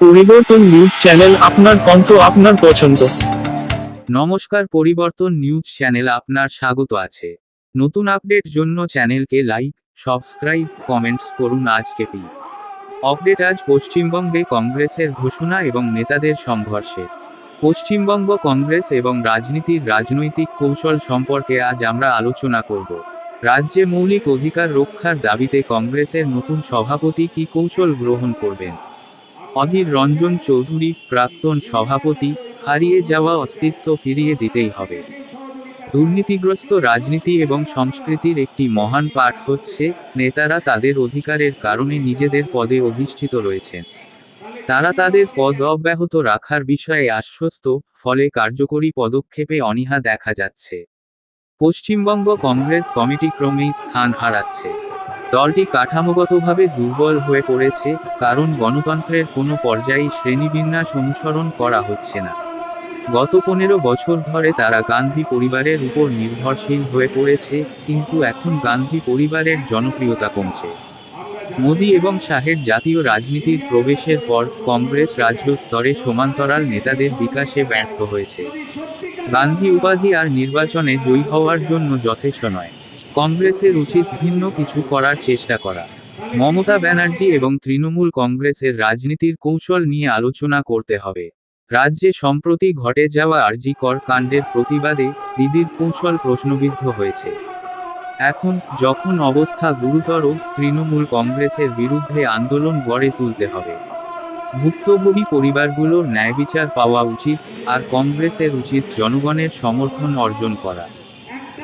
পরিবর্তন news channel আপনার কণ্ঠ, আপনার পছন্দ। নমস্কার, পরিবর্তন নিউজ চ্যানেল আপনার স্বাগত আছে। নতুন আপডেট জন্য চ্যানেলকে লাইক, সাবস্ক্রাইব, কমেন্টস করুন আজকে পি। আপডেট আজ পশ্চিমবঙ্গে কংগ্রেসের ঘোষণা এবং নেতাদের সংঘর্ষে। পশ্চিমবঙ্গ কংগ্রেস এবং রাজনীতির রাজনৈতিক কৌশল সম্পর্কে আজ আমরা আলোচনা করব। রাজ্যে মৌলিক অধিকার রক্ষার দাবিতে কংগ্রেসের নতুন সভাপতি কি কৌশল গ্রহণ করবেন? অধীর রঞ্জন চৌধুরী, প্রাক্তন সভাপতি, হারিয়ে যাওয়া অস্তিত্ব ফিরিয়ে দিতেই হবে। দুর্নীতিগ্রস্ত রাজনীতি এবং সংস্কৃতির একটি মহান পাঠ হচ্ছে, নেতারা তাদের অধিকারের কারণে নিজেদের পদে অধিষ্ঠিত রয়েছেন। তারা তাদের পদ অব্যাহত রাখার বিষয়ে আশ্বস্ত, ফলে কার্যকরী পদক্ষেপে অনীহা দেখা যাচ্ছে। পশ্চিমবঙ্গ কংগ্রেস কমিটি ক্রমেই স্থান হারাচ্ছে। দলটি কাঠামোগতভাবে দুর্বল হয়ে পড়েছে, কারণ গণতন্ত্রের কোনো পর্যায়েই শ্রেণীবিন্যাস অনুসরণ করা হচ্ছে না। গত পনেরো বছর ধরে তারা গান্ধী পরিবারের উপর নির্ভরশীল হয়ে পড়েছে, কিন্তু এখন গান্ধী পরিবারের জনপ্রিয়তা কমছে। মোদী এবং শাহের জাতীয় রাজনীতির প্রবেশের পর কংগ্রেস রাজ্য স্তরে সমান্তরাল নেতাদের বিকাশে ব্যর্থ হয়েছে। গান্ধী উপাধি আর নির্বাচনে জয়ী হওয়ার জন্য যথেষ্ট নয়। কংগ্রেসের উচিত ভিন্ন কিছু করার চেষ্টা করা। মমতা ব্যানার্জি এবং তৃণমূল কংগ্রেসের রাজনীতির কৌশল নিয়ে আলোচনা করতে হবে। রাজ্যে সম্প্রতি ঘটে যাওয়া আরজি কর কাণ্ডের প্রতিবাদে দিদির কৌশল প্রশ্নবিদ্ধ হয়েছে। এখন যখন অবস্থা গুরুতর, তৃণমূল কংগ্রেসের বিরুদ্ধে আন্দোলন গড়ে তুলতে হবে। ভুক্তভোগী পরিবারগুলোর ন্যায় বিচার পাওয়া উচিত আর কংগ্রেসের উচিত জনগণের সমর্থন অর্জন করা।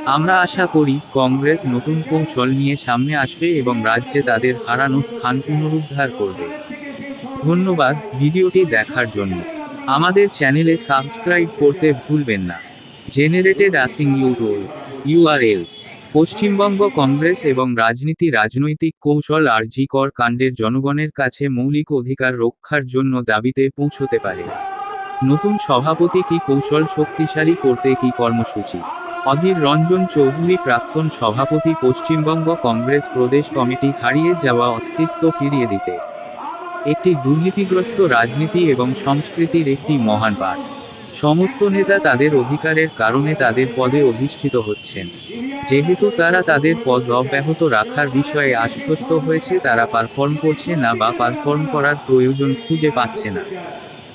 আমরা আশা করি, কংগ্রেস নতুন কৌশল নিয়ে সামনে আসবে এবং রাজ্যে তাদের হারানো স্থান পুনরুদ্ধার করবে। ধন্যবাদ ভিডিওটি দেখার জন্য। আমাদের চ্যানেলে সাবস্ক্রাইব করতে ভুলবেন না। Generated using U URL, Paschimbanga Congress এবং রাজনীতি রাজনৈতিক কৌশল আর জি কর কাণ্ডের জনগণের কাছে মৌলিক অধিকার রক্ষার জন্য দাবিতে পৌঁছতে পারে। নতুন সভাপতি কি কৌশল শক্তিশালী করতে কি কর্মসূচি? অধীর রঞ্জন চৌধুরী প্রাক্তন সভাপতি পশ্চিমবঙ্গ কংগ্রেস প্রদেশ কমিটি হারিয়ে যাওয়া অস্তিত্ব ফিরিয়ে দিতে। একটি দুর্নীতিগ্রস্ত রাজনীতি এবং সংস্কৃতির একটি মহান পাঠ। সমস্ত নেতা তাদের অধিকারের কারণে তাদের পদে অধিষ্ঠিত হচ্ছেন। যেহেতু তারা তাদের পদ অব্যাহত রাখার বিষয়ে আশ্বস্ত হয়েছে, তারা পারফর্ম করছে না বা পারফর্ম করার প্রয়োজন খুঁজে পাচ্ছে না।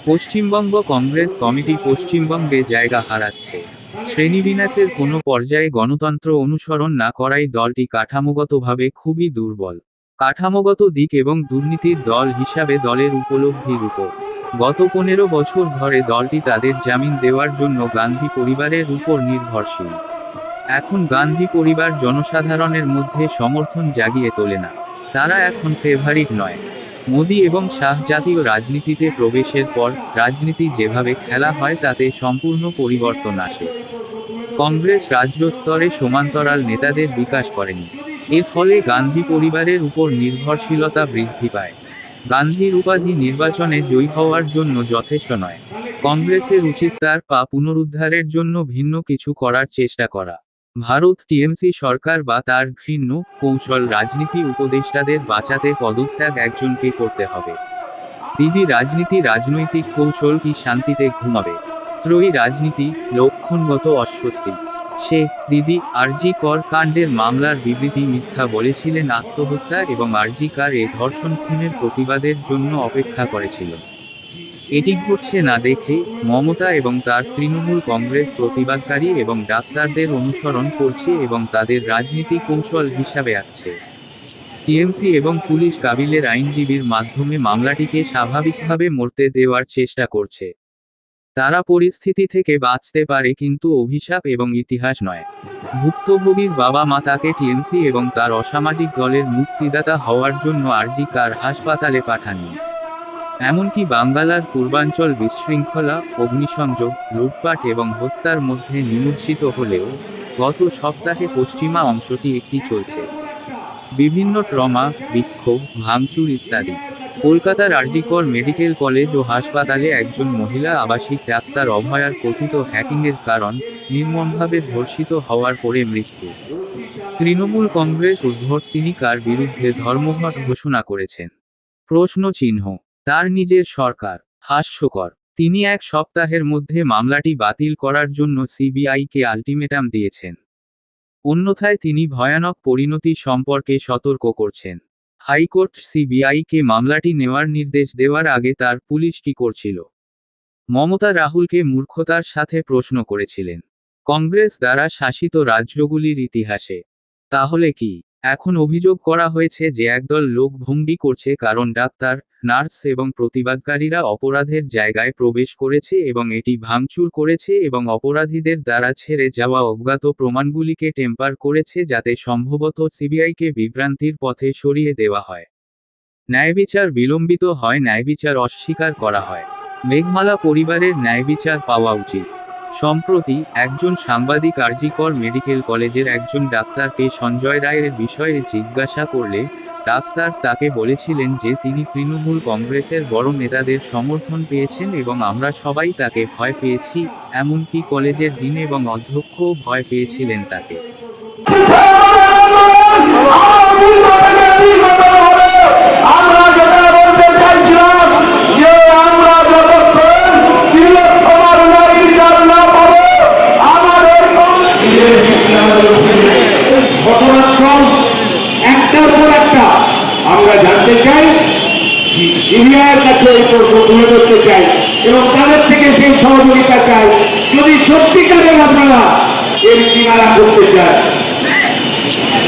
পশ্চিমবঙ্গ কংগ্রেস কমিটি পশ্চিমবঙ্গে জায়গা হারাচ্ছে। শ্রেণীবিন্যাসের কোনো পর্যায়ে গণতন্ত্র অনুসরণ না করাই দলটি কাঠামোগতভাবে খুবই দুর্বল। কাঠামোগত দিক এবং দুর্নীতির দল হিসাবে দলের উপলব্ধির উপর। গত পনেরো বছর ধরে দলটি তাদের জামিন দেওয়ার জন্য গান্ধী পরিবারের উপর নির্ভরশীল। এখন গান্ধী পরিবার জনসাধারণের মধ্যে সমর্থন জাগিয়ে তোলে না। তারা এখন ফেভারিট নয়। মোদী এবং শাহ জাতীয় রাজনীতিতে প্রবেশের পর রাজনীতি যেভাবে খেলা হয় তাতে সম্পূর্ণ পরিবর্তন আসে। কংগ্রেস রাজ্য স্তরে সমান্তরাল নেতাদের বিকাশ করেনি। এর ফলে গান্ধী পরিবারের উপর নির্ভরশীলতা বৃদ্ধি পায়। গান্ধীর উপাধি নির্বাচনে জয়ী হওয়ার জন্য যথেষ্ট নয়। কংগ্রেসের উচিত তার পা পুনরুদ্ধারের জন্য ভিন্ন কিছু করার চেষ্টা করা। ভারত টিএমসি সরকার বা তার ঘৃণ্য কৌশল রাজনীতি উপদেষ্টাদের বাঁচাতে পদত্যাগ একজনকে করতে হবে। দিদি রাজনীতি রাজনৈতিক কৌশল কি শান্তিতে ঘুমাবে? ত্রয়ী রাজনীতি লক্ষণগত অস্বস্তি। সে, দিদি, আরজি কর কাণ্ডের মামলার বিবৃতি মিথ্যা বলেছিলেন আত্মহত্যা এবং আরজি কার এ ধর্ষণ খুনের প্রতিবাদের জন্য অপেক্ষা করেছিল। এটি ঘটছে না দেখে মমতা এবং তার তৃণমূল কংগ্রেস প্রতিবাদকারী এবং ডাক্তারদের অনুসরণ করছে এবং তাদের রাজনীতি কৌশল হিসাবে আছে। টিএমসি এবং পুলিশ কাবিলের আইনজীবীর মাধ্যমে মামলাটিকে স্বাভাবিকভাবে মরতে দেওয়ার চেষ্টা করছে। তারা পরিস্থিতি থেকে বাঁচতে পারে কিন্তু অভিশাপ এবং ইতিহাস নয়। ভুক্তভোগীর বাবা মা তাকে টিএমসি এবং তার অসামাজিক দলের মুক্তিদাতা হওয়ার জন্য আরজি কার হাসপাতালে পাঠাননি। এমনকি বাঙ্গালার পূর্বাঞ্চল বিশৃঙ্খলা, অগ্নিসংযোগ, লুটপাট এবং হত্যার মধ্যে নিমজ্জিত হলেও গত সপ্তাহে পশ্চিমা অংশটি একটি চলছে। বিভিন্ন ট্রমা, বিক্ষোভ, ভাঙচুর ইত্যাদি। কলকাতার আরজিকর মেডিকেল কলেজ ও হাসপাতালে একজন মহিলা আবাসিক ডাক্তার অভয়ার কথিত হ্যাকিংয়ের কারণ নির্মমভাবে ধর্ষিত হওয়ার পরে মৃত্যু। তৃণমূল কংগ্রেস উদ্ভট তিনি কার বিরুদ্ধে ধর্মঘট ঘোষণা করেছেন? প্রশ্ন চিহ্ন তার নিজের সরকার। হাস্যকর। তিনি এক সপ্তাহের মধ্যে মামলাটি বাতিল করার জন্য সিবিআইকে আলটিমেটাম দিয়েছেন। অন্যথায় তিনি ভয়ানক পরিণতি সম্পর্কে সতর্ক করছেন। হাইকোর্ট সিবিআইকে মামলাটি নেওয়ার নির্দেশ দেওয়ার আগে তার পুলিশ কি করছিল? মমতা রাহুলকে মূর্খতার সাথে প্রশ্ন করেছিলেন। কংগ্রেস দ্বারা শাসিত রাজ্যগুলির ইতিহাসে। তাহলে কি? এখন অভিযোগ করা হয়েছে যে একদল লোক ভঙ্গি করছে কারণ ডাক্তার, নার্স এবং প্রতিবাদকারীরা অপরাধের জায়গায় প্রবেশ করেছে এবং এটি ভাঙচুর করেছে এবং অপরাধীদের দ্বারা ছেড়ে যাওয়া অজ্ঞাত প্রমাণগুলিকে টেম্পার করেছে যাতে সম্ভবত সিবিআইকে বিভ্রান্তির পথে সরিয়ে দেওয়া হয়। ন্যায়বিচার বিলম্বিত হয় ন্যায়বিচার অস্বীকার করা হয়। মেঘমালা পরিবারের ন্যায়বিচার পাওয়া উচিত। সম্প্রতি একজন সাংবাদিক আরজিকর মেডিকেল কলেজের একজন ডাক্তারকে সঞ্জয় রায়ের বিষয়ে জিজ্ঞাসা করলে, ডাক্তার তাকে বলেছিলেন যে তিনি তৃণমূল কংগ্রেসের বড় নেতাদের সমর্থন পেয়েছেন এবং আমরা সবাই তাকে ভয় পেয়েছি, এমনকি কলেজের ডিন এবং অধ্যক্ষও ভয় পেয়েছিলেন তাকে। ইন্ডিয়ার কাছে এই প্রশ্ন তুলে ধরতে চাই এবং তাদের থেকে সেই সহযোগিতা চাই। যদি সত্যিকারের আপনারা এর কিনারা করতে চান,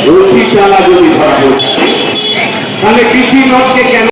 রশি চালা যদি ধরা তাহলে কৃষি লোককে কেন